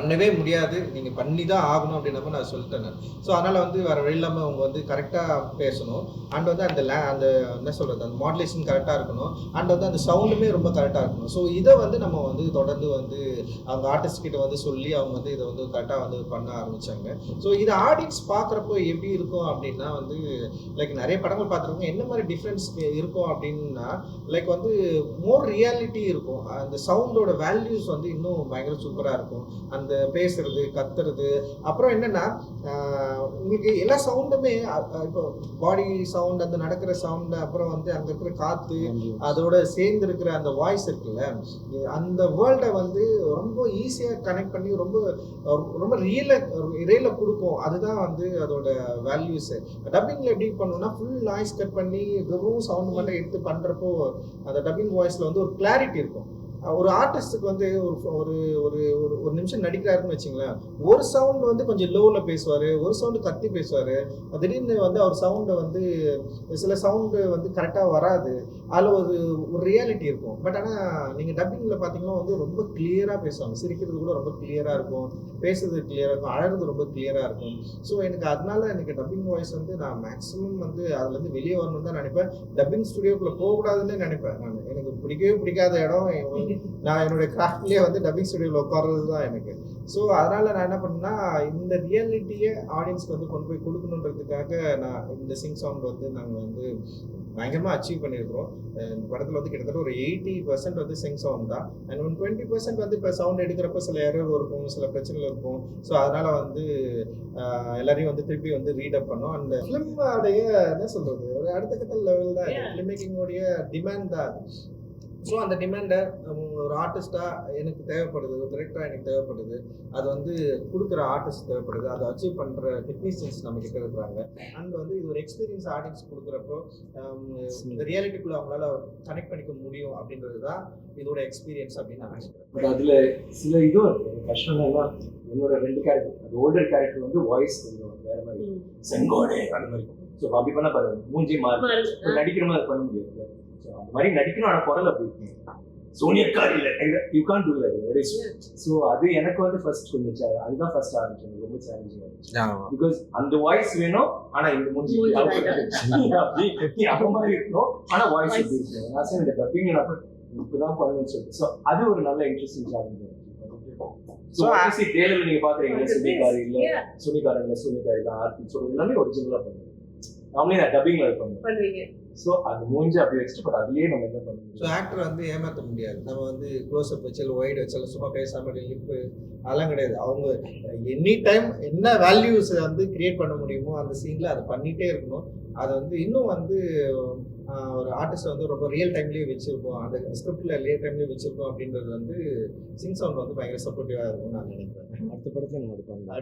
பண்ணவே முடியாது. நீங்கள் பண்ணி தான் ஆகணும் அப்படின்னப்ப நான் சொல்லிட்டேன் ஸோ அதனால் வந்து வேறு வழி இல்லாமல் அவங்க வந்து கரெக்டாக பேசணும். அண்ட் வந்து அந்த லே அந்த என்ன சொல்கிறது அந்த மாடுலேஷன் கரெக்டாக இருக்கணும். அண்ட் வந்து அந்த சவுண்டுமே ரொம்ப கரெக்டாக இருக்கணும். ஸோ இதை வந்து நம்ம வந்து தொடர்ந்து வந்து அவங்க ஆர்டிஸ்ட் கிட்ட வந்து சொல்லி அவங்க வந்து இதை வந்து கரெக்டாக வந்து பண்ண ஆரம்பித்தாங்க ஸோ இது ஆடியன்ஸ் பார்க்குறப்போ எப்படி இருக்கும் அப்படின்னா வந்து லைக் நிறைய படங்கள் பார்த்துருக்கோம். என்ன மாதிரி டிஃப்ரென்ஸ் இருக்கும் அப்படின்னா லைக் வந்து மோர் ரியாலிட்டி இருக்கும். அந்த சவுண்டோட வேல்யூஸ் வந்து இன்னும் பயங்கர சூப்பராக இருக்கும். அந்த பேசுறது கத்துறது. அப்புறம் என்னன்னா உங்களுக்கு எல்லா சவுண்டுமே இப்போ பாடி சவுண்ட் அந்த நடக்கிற சவுண்டு அப்புறம் வந்து அங்கே இருக்கிற காற்று அதோட சேர்ந்து இருக்கிற அந்த வாய்ஸ் இருக்குல்ல அந்த வேர்ல்டை வந்து ரொம்ப ஈஸியாக கனெக்ட் பண்ணி ரொம்ப ரொம்ப ரியல ரியல கொடுக்கும். அதுதான் வந்து அதோட வேல்யூஸ் டப்பிங்கில் எப்படி பண்ணணும்னா ஃபுல் நாய்ஸ் கட் பண்ணி வெறும் சவுண்ட் மட்டும் எடுத்து பண்ணுறப்போ அந்த டப்பிங் வாய்ஸில் வந்து ஒரு கிளாரிட்டி இருக்கும். ஒரு ஆர்டிஸ்டுக்கு வந்து ஒரு ஒரு ஒரு ஒரு ஒரு நிமிஷம் நடிக்கிறாருன்னு வச்சுங்களேன் ஒரு சவுண்ட் வந்து கொஞ்சம் லோவில் பேசுவார் ஒரு சவுண்டு கத்தி பேசுவார் திடீர்னு வந்து அவர் சவுண்டை வந்து சில சவுண்டு வந்து கரெக்டாக வராது அதில் ஒரு ஒரு ரியாலிட்டி இருக்கும். பட் ஆனால் நீங்கள் டப்பிங்கில் பார்த்தீங்கன்னா வந்து ரொம்ப கிளியராக பேசுவாங்க. சிரிக்கிறது கூட ரொம்ப கிளியராக இருக்கும் பேசுறது கிளியராக இருக்கும் அழகிறது ரொம்ப கிளியராக இருக்கும். ஸோ எனக்கு அதனால எனக்கு டப்பிங் வாய்ஸ் வந்து நான் மேக்ஸிமம் வந்து அதுலேருந்து வெளியே வரணும்னு தான் நினைப்பேன். டப்பிங் ஸ்டுடியோக்குள்ளே போகக்கூடாதுன்னு நினைப்பேன் நான். எனக்கு பிடிக்கவே பிடிக்காத இடம் நான் என்னுடைய கிராஃப்ட்லேயே வந்து டப்பிங் ஸ்டுடியோவில் உட்கார்றது தான் எனக்கு. ஸோ அதனால் நான் என்ன பண்ணேன்னா இந்த ரியாலிட்டியை ஆடியன்ஸ்க்கு வந்து கொண்டு போய் கொடுக்கணுன்றதுக்காக நான் இந்த சிங் சவுண்ட் வந்து நாங்கள் வந்து பயங்கரமாக அச்சீவ் பண்ணியிருக்கிறோம். இந்த படத்தில் வந்து கிட்டத்தட்ட ஒரு எயிட்டி பர்சன்ட் வந்து சிங் சவுண்ட் தான். அண்ட் ஒன் டுவெண்ட்டி பர்சன்ட் வந்து இப்போ சவுண்ட் எடுக்கிறப்ப சில எரர் இருக்கும் சில பிரச்சனைகள் இருக்கும். ஸோ அதனால் வந்து எல்லாரையும் வந்து திருப்பி வந்து ரீடப் பண்ணோம். அந்த ஃபிலிமோடைய என்ன சொல்கிறது ஒரு அடுத்த கட்ட லெவல் தான். ஃபிலிம் மேக்கிங்கோடைய டிமாண்ட் தான் ஸோ அந்த டிமாண்டை ஒரு ஆர்டிஸ்டாக எனக்கு தேவைப்படுது ஒரு டிரெக்டராக எனக்கு தேவைப்படுது. அது வந்து கொடுக்குற ஆர்டிஸ்ட் தேவைப்படுது. அதை அச்சீவ் பண்ணுற டெக்னீஷியன்ஸ் நம்ம கிட்ட இருக்கிறாங்க. அண்ட் வந்து இது ஒரு எக்ஸ்பீரியன்ஸ் ஆடியன்ஸ் கொடுக்குறப்போ இந்த ரியாலிட்டிக்குள்ள அவங்களால கனெக்ட் பண்ணிக்க முடியும் அப்படின்றது தான் இதோட எக்ஸ்பீரியன்ஸ் அப்படின்னு நான் நினைக்கிறேன். பட் அதுல சில இதுவும் இருக்கு. எனக்கு கஷ்டம் என்னோட ரெண்டு கேரக்டர் அது ஓல்டர் கேரக்டர் வந்து வாய்ஸ் கொஞ்சம் வேற மாதிரி செங்கோடே அந்த மாதிரி. ஸோ அப்படி பண்ண பாருங்க மூஞ்சி மாறி நடிக்கிற மாதிரி பண்ண முடியாது. அந்த மாதிரி நடிக்கணும் ஆனா குரல் அப்படி சோனியக்கார் இல்ல you can do that so அது எனக்கு வந்து ஃபர்ஸ்ட் கொஞ்சம் அதுதான் ஃபர்ஸ்ட் ஆரம்பிச்சது ரொம்ப சேலஞ்சிங் பிகாஸ் அந்த வாய்ஸ் வேணும் ஆனா இந்த மூஞ்சி மூஞ்சி அப்படி அந்த மாதிரி இருக்கணும் ஆனா வாய்ஸ். இப்படி இருக்கணும் நான் சரி இந்த டப்பிங் நான் இப்பதான் பண்ணணும்னு சொல்லிட்டு. ஸோ அது ஒரு நல்ல இன்ட்ரெஸ்டிங் சேலஞ்ச் ஸோ ஆக்சி டேலர் நீங்க பாக்குறீங்க சுனிகார் இல்ல. சுனிகார் இல்ல சுனிகார் தான் ஆர்த்தி ஸோ எல்லாமே ஒரிஜினலா பண்ணுவோம் நாமளே நான் டப்பிங்ல பண்ணுவீங்க. ஸோ அந்த மூஞ்சி அப்படி வச்சுட்டு பட் அதுலயே நம்ம என்ன பண்ண ஸோ ஆக்டர் வந்து ஏமாற்ற முடியாது. நம்ம வந்து க்ளோஸ் அப் வச்சாலும் ஒயிட் வச்சாலும் சும்மா பேசாம லிப்பு அதெல்லாம் கிடையாது. அவங்க எனி டைம் என்ன வேல்யூஸ் வந்து கிரியேட் பண்ண முடியுமோ அந்த சீனில் அதை பண்ணிகிட்டே இருக்கணும். அதை வந்து இன்னும் வந்து ஒரு ஆர்டிஸ்ட் வந்து ரொம்ப ரியல் டைம்லேயே வச்சுருக்கோம் அந்த ஸ்கிரிப்டில் ரியல் டைம்லேயே வச்சுருக்கோம் அப்படின்றது வந்து சிங் சவுண்ட் வந்து பயங்கர சப்போர்ட்டிவாக இருக்கும்னு நான் நினைக்கிறேன். அடுத்த படத்துல நம்ம அது பண்ணலாம்.